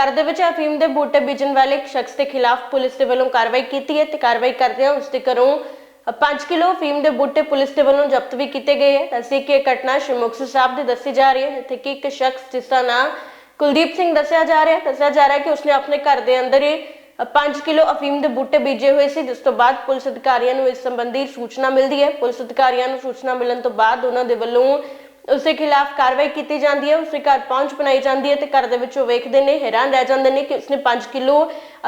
ਘਰ ਦੇ ਵਿੱਚ ਅਫੀਮ ਦੇ ਬੂਟੇ ਬੀਜਣ ਵਾਲੇ ਇੱਕ ਸ਼ਖਸ ਦੇ ਖਿਲਾਫ ਪੁਲਿਸ ਦੇ ਵੱਲੋਂ ਕਾਰਵਾਈ ਕੀਤੀ ਹੈ ਤੇ ਕਾਰਵਾਈ ਕਰਦਿਆਂ ਉਸ ਦੇ ਘਰੋਂ 5 ਕਿਲੋ ਅਫੀਮ ਦੇ ਬੂਟੇ ਪੁਲਿਸ ਦੇ ਵੱਲੋਂ ਜ਼ਬਤ ਵੀ ਕੀਤੇ ਗਏ ਹੈ। ਅਸੀਂ ਕਿ ਇਹ ਘਟਨਾ ਸ਼੍ਰੀ ਮੁਕਤਸਰ ਸਾਹਿਬ ਦੀ ਦੱਸੀ ਜਾ ਰਹੀ ਹੈ, ਜਿੱਥੇ ਕਿ ਇੱਕ ਸ਼ਖਸ ਜਿਸ ਦਾ ਨਾਮ ਕੁਲਦੀਪ ਸਿੰਘ ਦੱਸਿਆ ਜਾ ਰਿਹਾ ਹੈ। ਦੱਸਿਆ ਜਾ ਰਿਹਾ ਹੈ ਕਿ ਉਸਨੇ ਆਪਣੇ ਘਰ ਦੇ ਅੰਦਰ ਹੀ 5 ਕਿਲੋ ਅਫੀਮ ਦੇ ਬੂਟੇ ਬੀਜੇ ਹੋਏ ਸੀ, ਜਿਸ ਤੋਂ ਬਾਅਦ ਪੁਲਿਸ ਅਧਿਕਾਰੀਆਂ ਨੂੰ ਇਸ ਸੰਬੰਧੀ ਸੂਚਨਾ ਮਿਲਦੀ ਹੈ। ਪੁਲਿਸ ਅਧਿਕਾਰੀਆਂ ਨੂੰ ਸੂਚਨਾ ਮਿਲਣ ਤੋਂ ਬਾਅਦ ਉਹਨਾਂ ਦੇ ਵੱਲੋਂ ਉਸ ਦੇ ਖਿਲਾਫ ਕਾਰਵਾਈ ਕੀਤੀ ਜਾਂਦੀ ਹੈ ਉਸ ਦੇ ਘਰ ਪਹੁੰਚ ਬਣਾਈ ਜਾਂਦੀ ਹੈ ਤੇ ਘਰ ਦੇ ਵਿੱਚੋਂ ਵੇਖਦੇ ਨੇ, ਹੈਰਾਨ ਰਹਿ ਜਾਂਦੇ ਨੇ ਕਿ ਉਸਨੇ 5 ਕਿਲੋ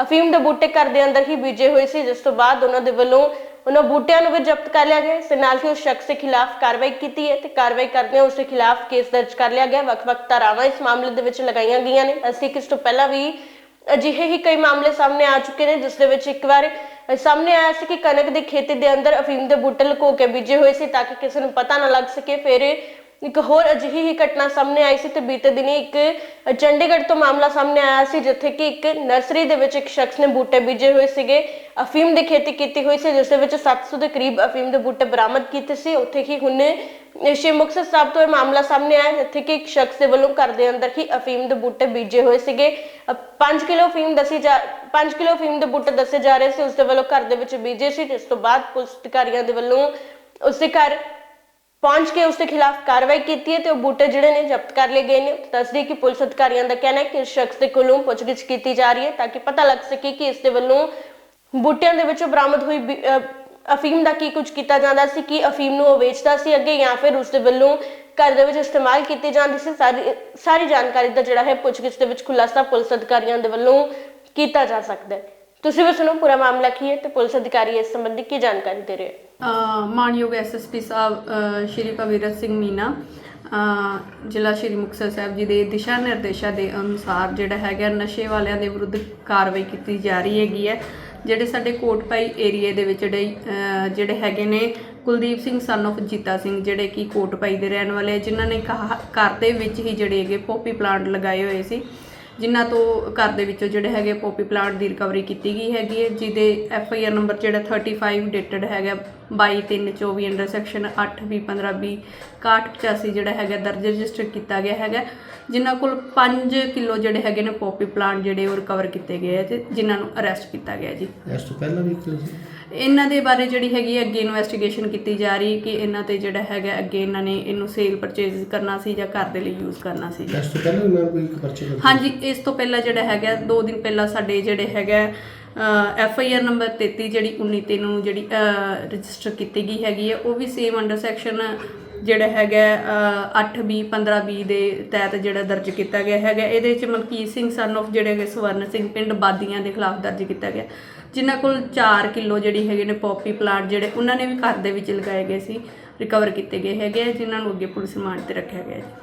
ਅਫੀਮ ਦੇ ਬੂਟੇ ਘਰ ਦੇ ਅੰਦਰ ਹੀ ਬੀਜੇ ਹੋਏ ਸੀ, ਜਿਸ ਤੋਂ ਬਾਅਦ ਉਹਨਾਂ ਦੇ ਵੱਲੋਂ ਉਹਨਾਂ ਬੂਟਿਆਂ ਨੂੰ ਵੀ ਜ਼ਬਤ ਕਰ ਲਿਆ ਗਿਆ। ਇਸ ਦੇ ਨਾਲ ਹੀ ਉਸ ਸ਼ਖਸ ਦੇ ਖਿਲਾਫ ਕਾਰਵਾਈ ਕੀਤੀ ਹੈ ਤੇ ਕਾਰਵਾਈ ਕਰਦਿਆਂ ਉਸ ਦੇ ਖਿਲਾਫ ਕੇਸ ਦਰਜ ਕਰ ਲਿਆ ਗਿਆ। ਵੱਖ-ਵੱਖ ਧਾਰਾਵਾਂ ਇਸ ਮਾਮਲੇ ਦੇ ਵਿੱਚ ਲਗਾਈਆਂ ਗਈਆਂ ਨੇ। ਅਸੀਂ ਕਿਸ ਤੋਂ ਪਹਿਲਾਂ ਵੀ ਅਜਿਹੇ ਹੀ ਕਈ ਮਾਮਲੇ ਸਾਹਮਣੇ ਆ ਚੁੱਕੇ ਨੇ, ਜਿਸ ਦੇ ਵਿੱਚ ਇੱਕ ਵਾਰ ਸਾਹਮਣੇ ਆਇਆ ਸੀ ਕਿ ਕਣਕ ਦੀ ਖੇਤੀ ਦੇ ਅੰਦਰ ਅਫੀਮ ਦੇ ਬੂਟੇ ਲੁਕੋ ਕੇ ਬੀਜੇ ਹੋਏ ਸੀ ਤਾਂ ਕਿ ਕਿਸੇ ਨੂੰ ਪਤਾ ਨਾ ਲੱਗ ਸਕੇ। ਫਿਰ ਇੱਕ ਹੋਰ ਅਜਿਹੀ ਹੀ ਘਟਨਾ ਸਾਹਮਣੇ ਆਈ ਸੀ ਤੇ ਬੀਤੇ ਦਿਨੀ ਇੱਕ ਚੰਡੀਗੜ੍ਹ ਤੋਂ ਮਾਮਲਾ ਸਾਹਮਣੇ ਆਇਆ ਸੀ, ਜਿੱਥੇ ਕਿ ਇੱਕ ਨਰਸਰੀ ਦੇ ਵਿੱਚ ਇੱਕ ਸ਼ਖਸ ਨੇ ਬੂਟੇ ਬੀਜੇ ਹੋਏ ਸੀਗੇ। ਅਫੀਮ ਦੀ ਖੇਤੀ ਕੀਤੀ ਹੋਈ ਸੀ, ਜਿਸ ਦੇ ਵਿੱਚ 700 ਦੇ ਕਰੀਬ ਅਫੀਮ ਦੇ ਬੂਟੇ ਬਰਾਮਦ ਕੀਤੇ ਸੀ। ਉੱਥੇ ਹੀ ਹੁਣ ਸ਼੍ਰੀ ਮੁਕਤਸਰ ਸਾਹਿਬ ਤੋਂ ਇਹ ਮਾਮਲਾ ਸਾਹਮਣੇ ਆਇਆ, ਜਿੱਥੇ ਕਿ ਇੱਕ ਸ਼ਖਸ ਦੇ ਵੱਲੋਂ ਘਰ ਦੇ ਅੰਦਰ ਹੀ ਅਫੀਮ ਦੇ ਬੂਟੇ ਬੀਜੇ ਹੋਏ ਸੀਗੇ। 5 ਕਿਲੋ ਅਫੀਮ ਦੱਸੀ ਜਾ 5 ਕਿਲੋ ਅਫੀਮ ਦੇ ਬੂਟੇ ਦੱਸੇ ਜਾ ਰਹੇ ਸੀ, ਉਸ ਦੇ ਵੱਲੋਂ ਘਰ ਦੇ ਵਿੱਚ ਬੀਜੇ ਸੀ, ਜਿਸ ਤੋਂ ਬਾਅਦ ਪੁਲਿਸ ਅਧਿਕਾਰੀਆਂ ਦੇ ਵੱਲੋਂ ਉਸ ਘਰ ਪਹੁੰਚ ਕੇ ਉਸਦੇ ਖਿਲਾਫ ਕਾਰਵਾਈ ਕੀਤੀ ਹੈ ਤੇ ਉਹ ਬੂਟੇ ਜਿਹੜੇ ਨੇ ਜ਼ਬਤ ਕਰ ਲਏ ਗਏ ਨੇ। ਦੱਸਦੀ ਕਿ ਪੁਲਿਸ ਅਧਿਕਾਰੀਆਂ ਦਾ ਕਹਿਣਾ ਹੈ ਕਿ ਇਸ ਸ਼ਖਸ ਦੇ ਕੋਲੋਂ ਪੁੱਛਗਿੱਛ ਕੀਤੀ ਜਾ ਰਹੀ ਹੈ ਤਾਂ ਕਿ ਪਤਾ ਲੱਗ ਸਕੇ ਕਿ ਇਸ ਦੇ ਵੱਲੋਂ ਬੂਟਿਆਂ ਦੇ ਵਿੱਚੋਂ ਬਰਾਮਦ ਹੋਈ ਅਫੀਮ ਦਾ ਕੀ ਕੁਝ ਕੀਤਾ ਜਾਂਦਾ ਸੀ, ਕਿ ਅਫੀਮ ਨੂੰ ਉਹ ਵੇਚਦਾ ਸੀ ਅੱਗੇ ਜਾਂ ਫਿਰ ਉਸ ਦੇ ਵੱਲੋਂ ਘਰ ਦੇ ਵਿੱਚ ਇਸਤੇਮਾਲ ਕੀਤੀ ਜਾਂਦੀ ਸੀ। ਸਾਰੀ ਸਾਰੀ ਜਾਣਕਾਰੀ ਦਾ ਜਿਹੜਾ ਹੈ ਪੁੱਛਗਿੱਛ ਦੇ ਵਿੱਚ ਖੁਲਾਸਾ ਪੁਲਿਸ ਅਧਿਕਾਰੀਆਂ ਦੇ ਵੱਲੋਂ ਕੀਤਾ ਜਾ ਸਕਦਾ ਹੈ। ਤੁਸੀਂ ਵੀ ਸੁਣੋ, ਪੂਰਾ ਮਾਮਲਾ ਕੀ ਹੈ ਤੇ ਪੁਲਿਸ ਅਧਿਕਾਰੀ ਇਸ ਸੰਬੰਧੀ ਕੀ ਜਾਣਕਾਰੀ ਦੇ ਰਹੇ ਹੈ ਅ, ਮਾਣਯੋਗ ਐਸਐਸਪੀ ਸਾਹਿਬ ਸ਼੍ਰੀ ਕਵੀਰਤ ਸਿੰਘ ਮੀਨਾ ਜ਼ਿਲ੍ਹਾ ਸ਼੍ਰੀ ਮੁਕਤਸਰ ਸਾਹਿਬ ਜੀ ਦੇ ਦਿਸ਼ਾ ਨਿਰਦੇਸ਼ਾਂ ਦੇ ਅਨੁਸਾਰ ਜਿਹੜਾ ਹੈਗਾ ਨਸ਼ੇ ਵਾਲਿਆਂ ਦੇ ਵਿਰੁੱਧ ਕਾਰਵਾਈ ਕੀਤੀ ਜਾ ਰਹੀ ਹੈਗੀ ਹੈ। ਜਿਹੜੇ ਸਾਡੇ ਕੋਟਪਾਈ ਏਰੀਏ ਦੇ ਵਿੱਚ ਜਿਹੜੇ ਜਿਹੜੇ ਹੈਗੇ ਨੇ ਕੁਲਦੀਪ ਸਿੰਘ ਸਨ of ਜੀਤਾ ਸਿੰਘ ਜਿਹੜੇ ਕਿ ਕੋਟਪਾਈ ਦੇ ਰਹਿਣ ਵਾਲੇ ਜਿਨ੍ਹਾਂ ਨੇ ਕਹਾ- ਘਰ ਦੇ ਵਿੱਚ ਹੀ ਜਿਹੜੇ ਹੈਗੇ ਪੋਪੀ ਪਲਾਂਟ ਲਗਾਏ ਹੋਏ ਸੀ। ਜਿਨ੍ਹਾਂ ਤੋਂ ਘਰ ਦੇ ਵਿੱਚੋਂ ਜਿਹੜੇ ਹੈਗੇ ਪੋਪੀ ਪਲਾਂਟ ਦੀ ਰਿਕਵਰੀ ਕੀਤੀ ਗਈ ਹੈਗੀ ਹੈ, ਜਿਹਦੇ ਐਫ ਆਈ ਆਰ ਨੰਬਰ ਜਿਹੜਾ 35 ਡੇਟਡ ਹੈਗਾ 22/3/24 ਅੰਡਰ ਸੈਕਸ਼ਨ 8B15B 6185 ਜਿਹੜਾ ਹੈਗਾ ਦਰਜ ਰਜਿਸਟਰ ਕੀਤਾ ਗਿਆ ਹੈਗਾ ਜਿਨ੍ਹਾਂ ਕੋਲ 5 ਕਿਲੋ ਜਿਹੜੇ ਹੈਗੇ ਨੇ ਪੋਪੀ ਪਲਾਂਟ ਜਿਹੜੇ ਉਹ ਰਿਕਵਰ ਕੀਤੇ ਗਏ ਹੈ ਤੇ ਜਿਨ੍ਹਾਂ ਨੂੰ ਅਰੈਸਟ ਕੀਤਾ ਗਿਆ ਜੀ। ਇਸ ਪਹਿਲਾਂ ਵੀ ਕੋਈ ਸੀ? ਇਹਨਾਂ ਦੇ ਬਾਰੇ ਜਿਹੜੀ ਹੈਗੀ ਅੱਗੇ ਇਨਵੈਸਟੀਗੇਸ਼ਨ ਕੀਤੀ ਜਾ ਰਹੀ ਕਿ ਇਹਨਾਂ ਤੇ ਜਿਹੜਾ ਹੈਗਾ ਅੱਗੇ ਇਹਨਾਂ ਨੇ ਇਹਨੂੰ ਸੇਲ ਪਰਚੇਜ਼ ਕਰਨਾ ਸੀ ਜਾਂ ਘਰ ਦੇ ਲਈ ਯੂਜ਼ ਕਰਨਾ ਸੀ। ਇਸ ਤੋਂ ਪਹਿਲਾਂ ਮੈਂ ਕੋਈ ਇੱਕ ਪਰਚੇ ਕਰ ਹਾਂਜੀ ਇਸ ਤੋਂ ਪਹਿਲਾਂ ਜਿਹੜਾ ਹੈਗਾ 2 ਦਿਨ ਪਹਿਲਾਂ ਸਾਡੇ ਜਿਹੜੇ ਹੈਗਾ ਐਫ ਆਈ ਆਰ ਨੰਬਰ 33 ਜਿਹੜੀ 19 ਤੇ ਨੂੰ ਜਿਹੜੀ ਰਜਿਸਟਰ ਕੀਤੀ ਗਈ ਹੈਗੀ ਹੈ ਉਹ ਵੀ ਸੇਮ ਅੰਡਰ ਸੈਕਸ਼ਨ ਜਿਹੜਾ ਹੈਗਾ 8B 15B ਦੇ ਤਹਿਤ ਜਿਹੜਾ ਦਰਜ ਕੀਤਾ ਗਿਆ ਹੈਗਾ ਇਹਦੇ ਵਿੱਚ ਮਲਕੀਤ ਸਿੰਘ ਸਨ of ਜਿਹੜੇ ਹੈਗੇ ਸਵਰਨ ਸਿੰਘ ਪਿੰਡ ਬਾਦੀਆਂ ਦੇ ਖਿਲਾਫ ਦਰਜ ਕੀਤਾ ਗਿਆ। ਜਿਨ੍ਹਾਂ ਕੋਲ 4 ਕਿਲੋ ਜਿਹੜੀ ਹੈਗੇ ਨੇ ਪੌਪੀ ਪਲਾਂਟ ਜਿਹੜੇ ਉਹਨਾਂ ਨੇ ਵੀ ਘਰ ਦੇ ਵਿੱਚ ਲਗਾਏ ਗਏ ਸੀ ਰਿਕਵਰ ਕੀਤੇ ਗਏ ਹੈਗੇ ਆ, ਜਿਨ੍ਹਾਂ ਨੂੰ ਅੱਗੇ ਪੁਲਿਸ ਰਿਮਾਂਡ ਤੇ ਰੱਖਿਆ ਗਿਆ ਹੈ।